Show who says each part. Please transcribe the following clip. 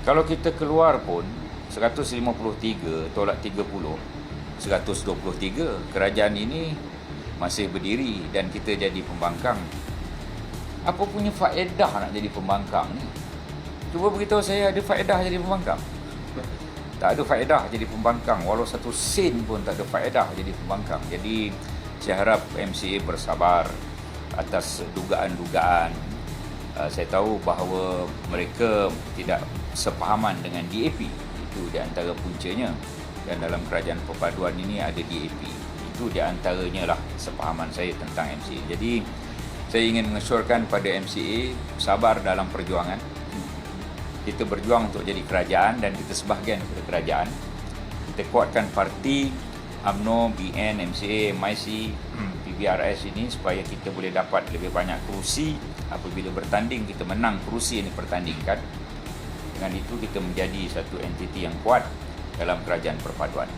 Speaker 1: Kalau kita keluar pun 153 tolak 30 123 kerajaan ini masih berdiri dan kita jadi pembangkang. Apa punya faedah nak jadi pembangkang ni? Cuba beritahu saya ada faedah jadi pembangkang. Tak ada faedah jadi pembangkang walau satu sen pun tak ada faedah jadi pembangkang. Jadi saya harap MCA bersabar atas dugaan-dugaan. Uh, saya tahu bahawa mereka tidak sepahaman dengan DAP. Itu di antara puncanya. Dan dalam kerajaan perpaduan ini ada DAP. Itu di antaranya lah sepahaman saya tentang MCA. Jadi saya ingin mengesyorkan pada MCA sabar dalam perjuangan. Kita berjuang untuk jadi kerajaan dan kita sebahagian kepada kerajaan. Kita kuatkan parti UMNO, BN, MCA, MIC, PBRS ini supaya kita boleh dapat lebih banyak kerusi apabila bertanding kita menang kerusi yang dipertandingkan. Dengan itu kita menjadi satu entiti yang kuat dalam kerajaan perpaduan.